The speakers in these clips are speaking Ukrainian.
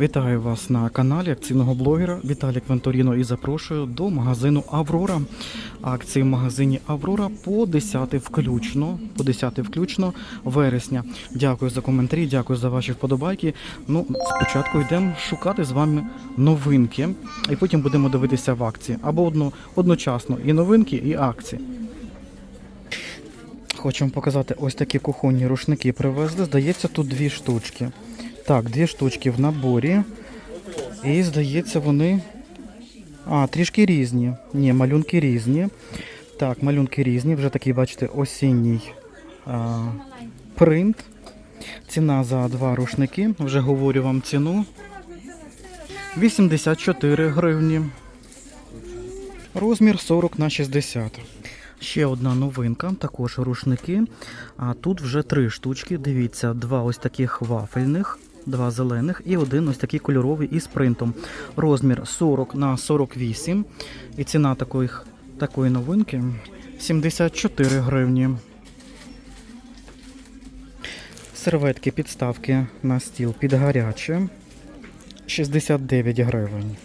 Вітаю вас на каналі акційного блогера Віталік Венторіно і запрошую до магазину Аврора. Акції в магазині Аврора по 10 включно, по 10 включно вересня. Дякую за коментарі, дякую за ваші вподобайки. Ну, спочатку йдемо шукати з вами новинки, і потім будемо дивитися в акції. Або одно, одночасно і новинки, і акції. Хочу показати ось такі кухонні рушники привезли. Здається, тут дві штучки. Так, дві штучки в наборі. І здається, вони. А, трішки різні. Ні, малюнки різні. Так, малюнки різні. Вже такий, бачите, осінній а, принт. Ціна за два рушники. Вже говорю вам ціну. 84 гривні. Розмір 40 на 60. Ще одна новинка, також рушники. А тут вже три штучки. Дивіться, два ось таких вафельних, два зелених і один ось такий кольоровий із принтом. Розмір 40 на 48. І ціна таких, такої новинки 74 гривні. Серветки підставки на стіл під гаряче 69 гривень.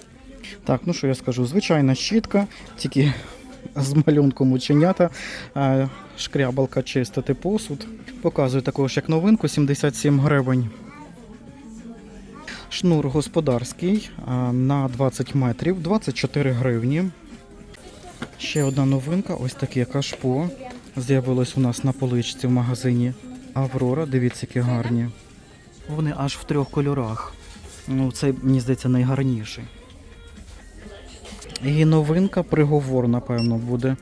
Так, ну що я скажу, звичайна щітка, тільки з малюнком ученята, шкрябалка чистити посуд. Показую також як новинку 77 гривень. Шнур господарський на 20 метрів 24 гривні. Ще одна новинка, ось таке кашпо. З'явилось у нас на поличці в магазині Аврора. Дивіться, які гарні. Вони аж в трьох кольорах. Ну, цей, мені здається, найгарніший. І новинка приговор, напевно, буде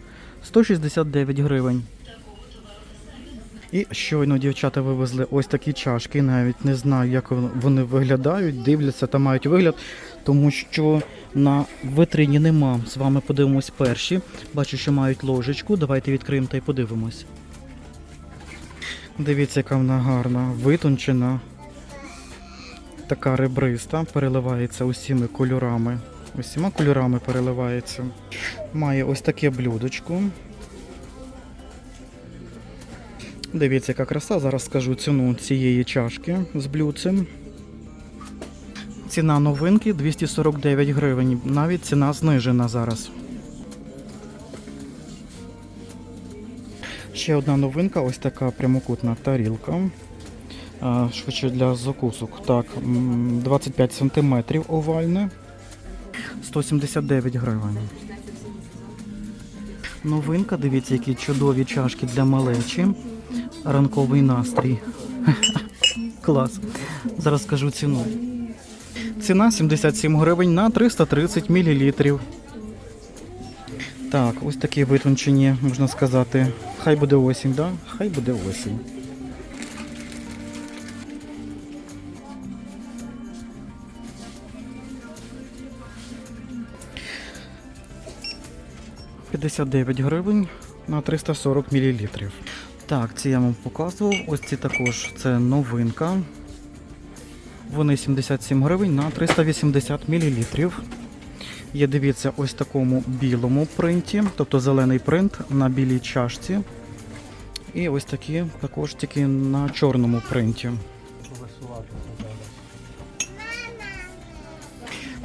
169 гривень. І щойно дівчата вивезли ось такі чашки. Навіть не знаю, як вони виглядають, дивляться та мають вигляд, тому що на витрині нема. З вами подивимось перші. Бачу, що мають ложечку. Давайте відкриємо та й подивимось. Дивіться, яка вона гарна, витончена, така ребриста, переливається усіми кольорами. Усіма кольорами переливається. Має ось таке блюдочко. Дивіться, яка краса. Зараз скажу ціну цієї чашки з блюдцем. Ціна новинки 249 гривень. Навіть ціна знижена зараз. Ще одна новинка, ось така прямокутна тарілка. Швидше для закусок. Так, 25 см овальне. 179 гривень. Новинка, дивіться, які чудові чашки для малечі. Ранковий настрій. Клас. Зараз скажу ціну. Ціна 77 гривень на 330 мл. Так, ось такі витончені, можна сказати. Хай буде осінь, да? Хай буде осінь. – 59 гривень на 340 мл. Так, ці я вам показував. Ось ці також це новинка. Вони 77 гривень на 380 мл. Є, дивіться, ось такому білому принті, тобто зелений принт на білій чашці. І ось такі також тільки на чорному принті.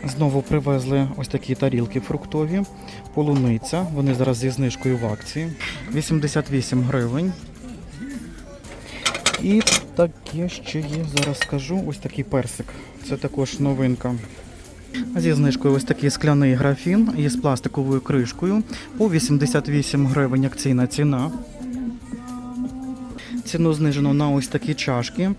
Знову привезли ось такі тарілки фруктові, полуниця. Вони зараз зі знижкою в акції. 88 гривень. І таке ще є, зараз скажу, ось такий персик. Це також новинка. Зі знижкою ось такий скляний графін із пластиковою кришкою по 88 гривень акційна ціна. Ціну знижено на ось такі чашки.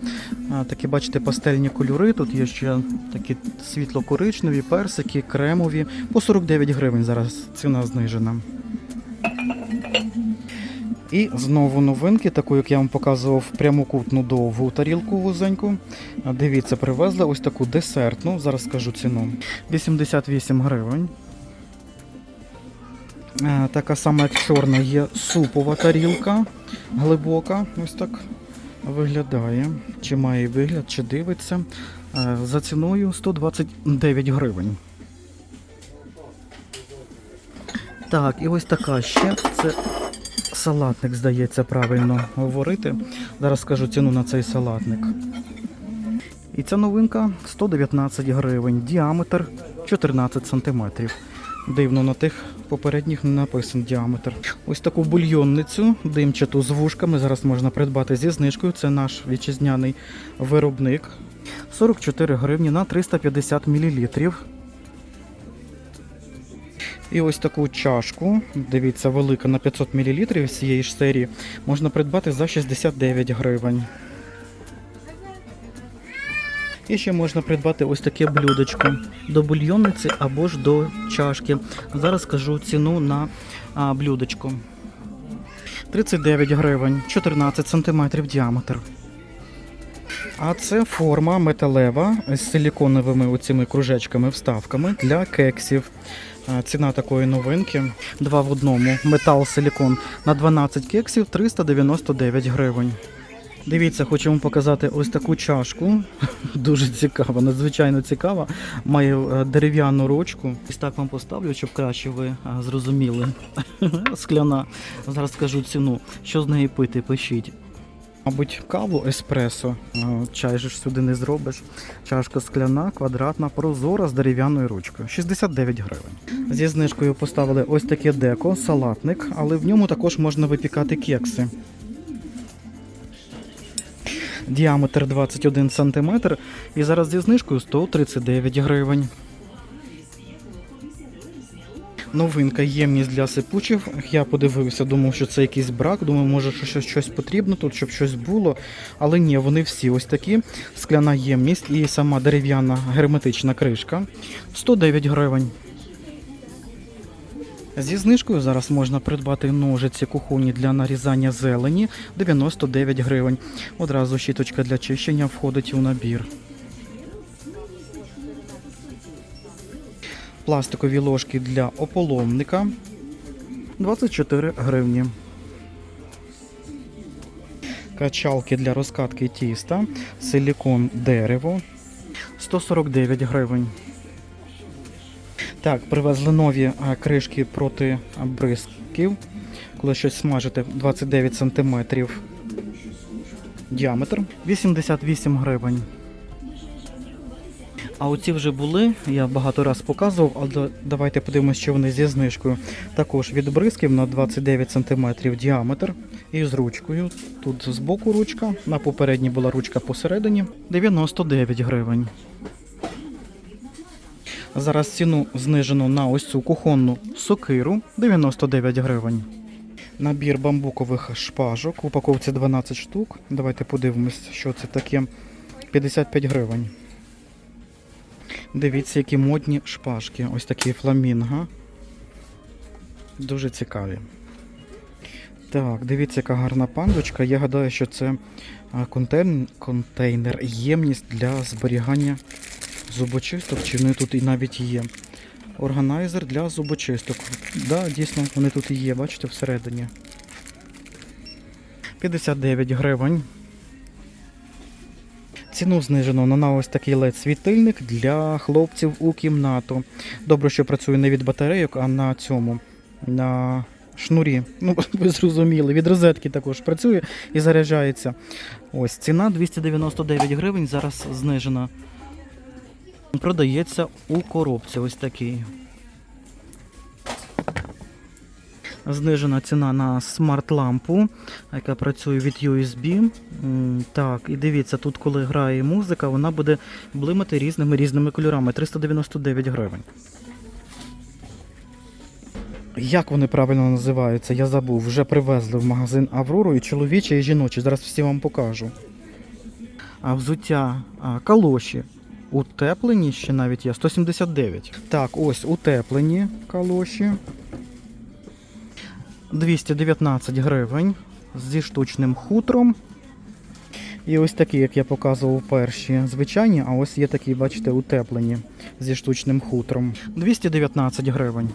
Такі, бачите, пастельні кольори. Тут є ще такі світло-коричневі, персики, кремові. По 49 гривень зараз ціна знижена. І знову новинки, таку, як я вам показував, прямокутну довгу тарілку вузеньку. Дивіться, привезли ось таку десертну, зараз скажу ціну. 88 гривень. Е, Така сама, як чорна, є супова тарілка глибока. Ось так виглядає. Чи має вигляд, чи дивиться. Е, За ціною 129 гривень. Так, і ось така ще. Це салатник, здається, правильно говорити. Зараз скажу ціну на цей салатник. І ця новинка 119 гривень, діаметр 14 сантиметрів. Дивно, на тих попередніх не написан діаметр. Ось таку бульйонницю димчату з вушками зараз можна придбати зі знижкою. Це наш вітчизняний виробник. 44 гривні на 350 мл. І ось таку чашку, дивіться, велика на 500 мл з цієї ж серії, можна придбати за 69 гривень. І ще можна придбати ось таке блюдечко до бульйонниці або ж до чашки. Зараз скажу ціну на а, блюдечко. 39 гривень, 14 см діаметр. А це форма металева з силіконовими оцими кружечками, вставками для кексів. Ціна такої новинки. Два в одному. Метал силікон на 12 кексів 399 гривень. Дивіться, хочу вам показати ось таку чашку. Дуже цікава, надзвичайно цікава. Має е, дерев'яну ручку. Ось так вам поставлю, щоб краще ви е, зрозуміли. Скляна. Зараз скажу ціну. Що з неї пити, пишіть. Мабуть, каву еспресо. Е, Чай же ж сюди не зробиш. Чашка скляна, квадратна, прозора з дерев'яною ручкою. 69 гривень. Зі знижкою поставили ось таке деко, салатник, але в ньому також можна випікати кекси. Діаметр 21 см і зараз зі знижкою 139 гривень. Новинка ємність для сипучих. Я подивився, думав, що це якийсь брак. Думаю, може, що щось, щось потрібно тут, щоб щось було. Але ні, вони всі ось такі. Скляна ємність і сама дерев'яна герметична кришка. 109 гривень. Зі знижкою зараз можна придбати ножиці кухонні для нарізання зелені 99 гривень. Одразу щіточка для чищення входить у набір. Пластикові ложки для ополовника 24 гривні. Качалки для розкатки тіста, силікон дерево 149 гривень. Так, привезли нові кришки проти бризків. Коли щось смажите 29 см діаметр 88 гривень. А оці вже були, я багато раз показував, але давайте подивимося, що вони зі знижкою. Також від бризків на 29 см діаметр і з ручкою. Тут збоку ручка, на попередній була ручка посередині 99 гривень. Зараз ціну знижено на ось цю кухонну сокиру 99 гривень. Набір бамбукових шпажок. Упаковці 12 штук. Давайте подивимось, що це таке. 55 гривень. Дивіться, які модні шпажки. Ось такі фламінго. Дуже цікаві. Так, дивіться, яка гарна пандочка. Я гадаю, що це контейнер, ємність для зберігання зубочисток, чи вони тут і навіть є. Органайзер для зубочисток. Да, дійсно, вони тут і є, бачите, всередині. 59 гривень. Ціну знижено на ось такий led світильник для хлопців у кімнату. Добре, що працює не від батарейок, а на цьому. На шнурі. Ну, ви зрозуміли, від розетки також працює і заряджається. Ось ціна 299 гривень, зараз знижена. Продається у коробці ось такий. Знижена ціна на смарт-лампу, яка працює від USB. Так, і дивіться, тут, коли грає музика, вона буде блимати різними різними кольорами. 399 гривень. Як вони правильно називаються, я забув. Вже привезли в магазин Аврору і чоловічі, і жіночі. Зараз всі вам покажу. А взуття а, калоші. Утеплені ще навіть є 179. Так, ось утеплені калоші. 219 гривень зі штучним хутром. І ось такі, як я показував перші, звичайні, а ось є такі, бачите, утеплені зі штучним хутром. 219 гривень.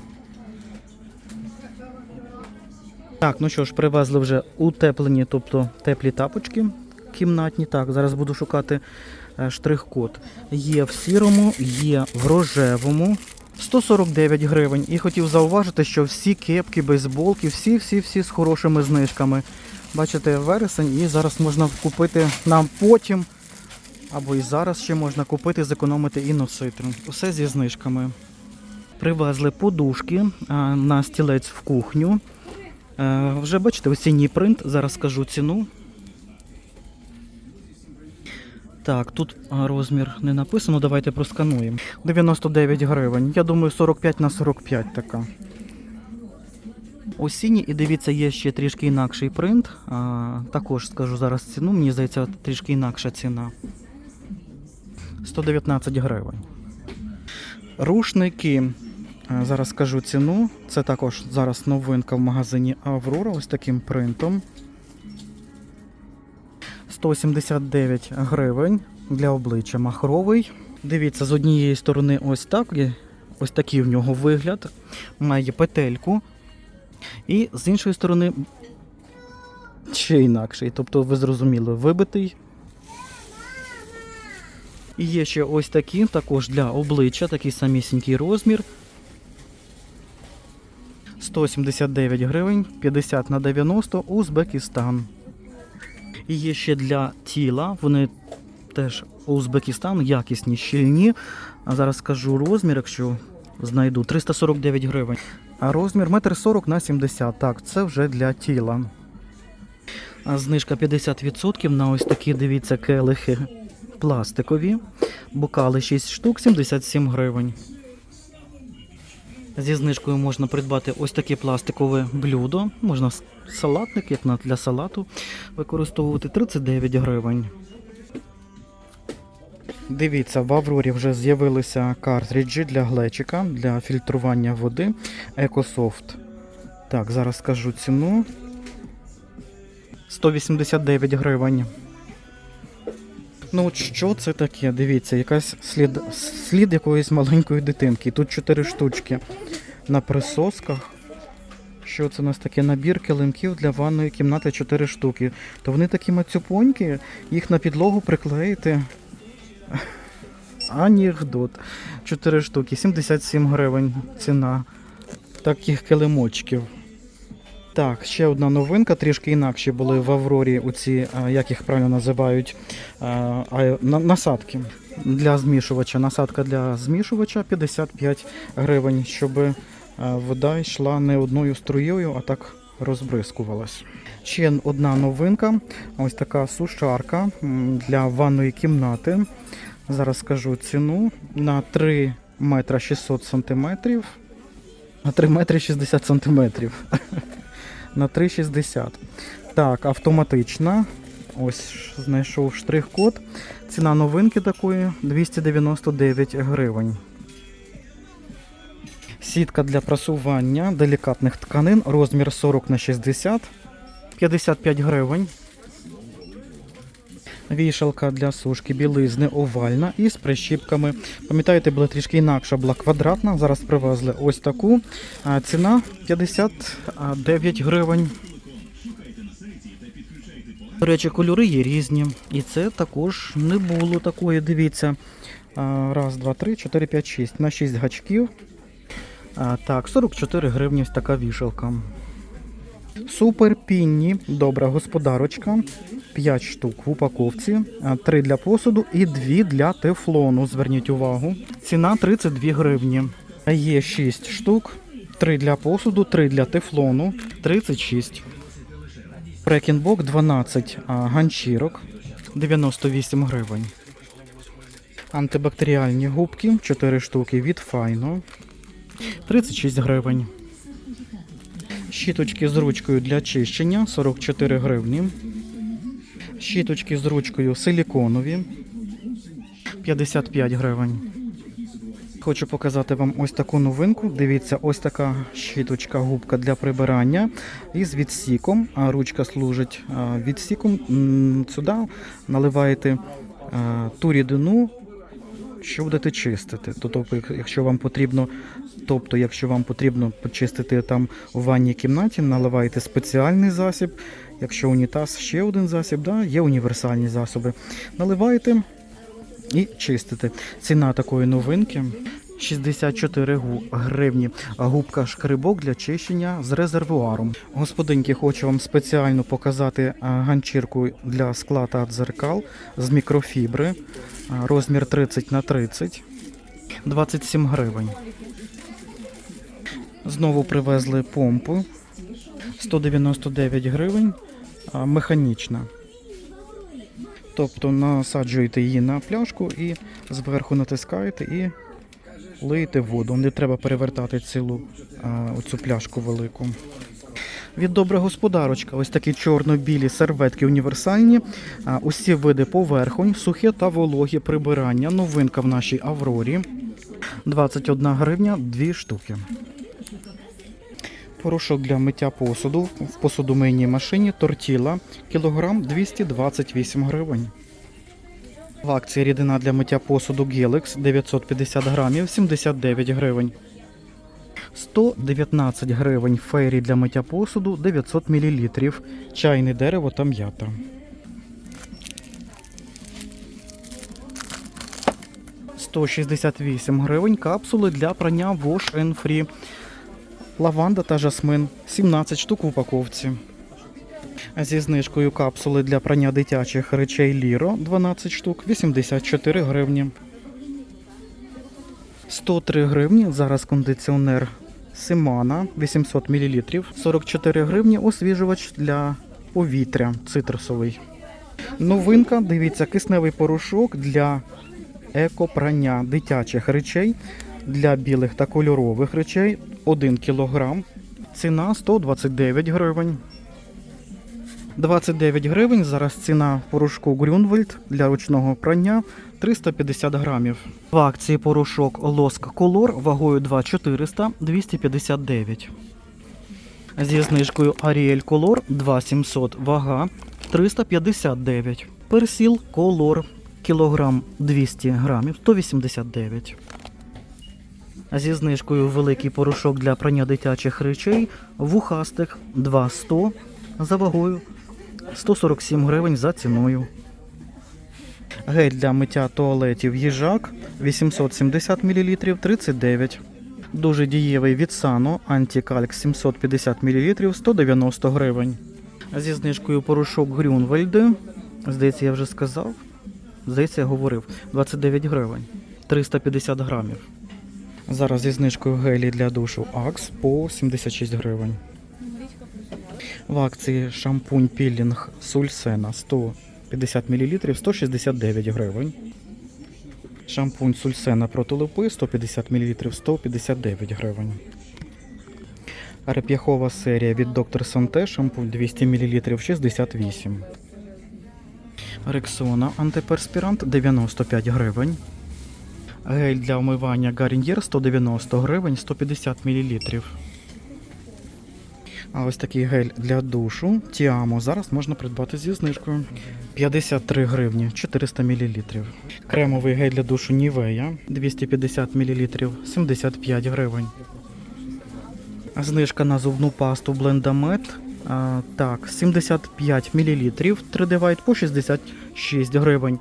Так, ну що ж, привезли вже утеплені, тобто теплі тапочки кімнатні. Так, зараз буду шукати е, штрих-код. Є в сірому, є в рожевому. 149 гривень. І хотів зауважити, що всі кепки, бейсболки, всі-всі-всі з хорошими знижками. Бачите, вересень, і зараз можна купити нам потім або і зараз ще можна купити, зекономити і носити. Усе зі знижками. Привезли подушки на стілець в кухню. Е, Вже бачите, осінній принт. Зараз скажу ціну. Так, тут розмір не написано, давайте проскануємо. 99 гривень. Я думаю, 45 на 45 така. Осінні, і дивіться, є ще трішки інакший принт. А, також скажу зараз ціну, мені здається, трішки інакша ціна. 119 гривень. Рушники. Зараз скажу ціну. Це також зараз новинка в магазині Аврора, ось таким принтом. 179 гривень для обличчя махровий. Дивіться, з однієї сторони ось так. Ось такий в нього вигляд. Має петельку. І з іншої сторони ще інакший. Тобто, ви зрозуміли, вибитий. І є ще ось такі, також для обличчя, такий самісінький розмір. 179 гривень, 50 на 90 Узбекистан. І є ще для тіла. Вони теж Узбекистан, якісні, щільні. А зараз скажу розмір, якщо знайду. 349 гривень. А розмір 1,40 на 70. Так, це вже для тіла. А знижка 50% на ось такі, дивіться, келихи пластикові. Бокали 6 штук, 77 гривень. Зі знижкою можна придбати ось таке пластикове блюдо. Можна салатник, як для салату, використовувати 39 гривень. Дивіться, в Аврорі вже з'явилися картриджі для глечика для фільтрування води EcoSoft. Так, зараз скажу ціну. 189 гривень. Ну, от що це таке? Дивіться, якась слід, слід якоїсь маленької дитинки. Тут 4 штучки на присосках. Що це у нас таке набір килимків для ванної кімнати 4 штуки. То вони такі мацюпонькі, їх на підлогу приклеїти. Анекдот. 4 штуки, 77 гривень ціна таких килимочків. Так, ще одна новинка, трішки інакші були в Аврорі у ці, як їх правильно називають, на- насадки для змішувача. Насадка для змішувача 55 гривень, щоб вода йшла не одною струєю, а так розбризкувалась. Ще одна новинка, ось така сушарка для ванної кімнати. Зараз скажу ціну на 3 метра 600 сантиметрів. На 3 метри 60 сантиметрів. На 3,60. Так, автоматична. Ось знайшов штрих-код. Ціна новинки такої 299 гривень. Сітка для прасування делікатних тканин, розмір 40 на 60, 55 гривень. Вішалка для сушки білизни овальна із прищіпками. Пам'ятаєте, була трішки інакша, була квадратна. Зараз привезли ось таку. Ціна 59 гривень. До речі, кольори є різні. І це також не було такої. Дивіться. Раз, два, три, чотири, п'ять, шість. На 6 гачків. Так, 44 гривні така вішалка. Супер пінні, добра господарочка. 5 штук в упаковці, 3 для посуду і 2 для тефлону. Зверніть увагу. Ціна 32 гривні. Є 6 штук, 3 для посуду, 3 для тефлону, 36. Прекінбок 12 ганчірок, 98 гривень. Антибактеріальні губки 4 штуки від Файно, 36 гривень. Щіточки з ручкою для чищення 44 гривні. Щіточки з ручкою силіконові 55 гривень. Хочу показати вам ось таку новинку. Дивіться, ось така щіточка, губка для прибирання із відсіком. А ручка служить відсіком. Сюди наливаєте ту рідину, що будете чистити. Тобто, якщо вам потрібно, тобто, якщо вам потрібно почистити там у ванній кімнаті, наливаєте спеціальний засіб. Якщо унітаз ще один засіб, да, є універсальні засоби. Наливаєте і чистите. Ціна такої новинки 64 гу- гривні. Губка шкрибок для чищення з резервуаром. Господинки, хочу вам спеціально показати ганчірку для скла та дзеркал з мікрофібри. Розмір 30 на 30. 27 гривень. Знову привезли помпу. 199 гривень. Механічна. Тобто насаджуєте її на пляшку і зверху натискаєте і лиєте воду. Не треба перевертати цілу а, оцю пляшку велику. Від добра господарочка, ось такі чорно-білі серветки універсальні. А, усі види поверхонь, сухе та вологі прибирання. Новинка в нашій Аврорі. 21 гривня, 2 штуки. Порошок для миття посуду в посудомийній машині тортіла кілограм 228 гривень. В акції рідина для миття посуду Геликс 950 грамів 79 гривень. 119 гривень фейрі для миття посуду 900 мл. Чайне дерево та м'ята. «168 гривень капсули для прання Wash and Free. Лаванда та жасмин 17 штук в упаковці. Зі знижкою капсули для прання дитячих речей Ліро 12 штук 84 гривні. 103 гривні. Зараз кондиціонер Симана 800 мл. 44 гривні освіжувач для повітря цитрусовий. Новинка, дивіться, кисневий порошок для екопрання дитячих речей для білих та кольорових речей 1 кг. Ціна 129 гривень. 29 гривень. Зараз ціна порошку Грюнвельд для ручного прання 350 грамів. В акції порошок Лоск Колор вагою 2400 259. Зі знижкою Ariel Color 2700 вага 359. Персіл Color кілограм 200 грамів 189. Зі знижкою великий порошок для прання дитячих речей вухастих 200 за вагою 147 гривень за ціною. Гель для миття туалетів їжак 870 мл 39. Дуже дієвий від Сано антикальк 750 мл 190 гривень. Зі знижкою порошок Грюнвельди, здається, я вже сказав. Здається, я говорив 29 гривень 350 грамів. Зараз зі знижкою гелі для душу Axe по 76 гривень. В акції шампунь пілінг Сульсена 150 мл 169 гривень. Шампунь Сульсена проти липи 150 мл 159 гривень. Реп'яхова серія від Доктор Санте шампунь 200 мл 68. Рексона антиперспірант 95 гривень. Гель для вмивання Гарньєр 190 гривень 150 мл. А ось такий гель для душу Тіамо зараз можна придбати зі знижкою 53 гривні 400 мл. Кремовий гель для душу Нівея 250 мл 75 гривень. Знижка на зубну пасту Блендамет. А, так, 75 мл 3D White по 66 гривень.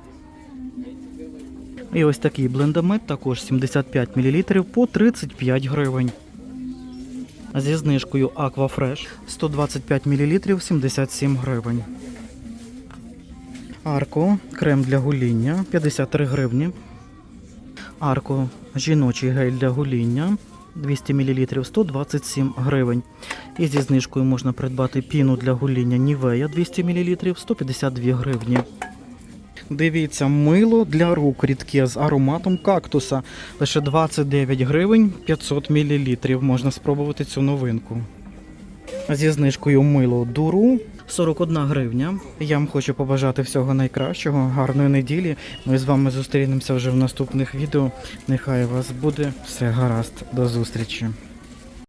І ось такий блендамет також 75 мл по 35 гривень. Зі знижкою Aquafresh 125 мл 77 гривень. Арко крем для гоління 53 гривні. Арко жіночий гель для гоління 200 мл 127 гривень. І зі знижкою можна придбати піну для гоління Нівея 200 мл 152 гривні. Дивіться, мило для рук рідке з ароматом кактуса. Лише 29 гривень 500 мл. Можна спробувати цю новинку. Зі знижкою мило дуру 41 гривня. Я вам хочу побажати всього найкращого, гарної неділі. Ми з вами зустрінемося вже в наступних відео. Нехай у вас буде все гаразд. До зустрічі.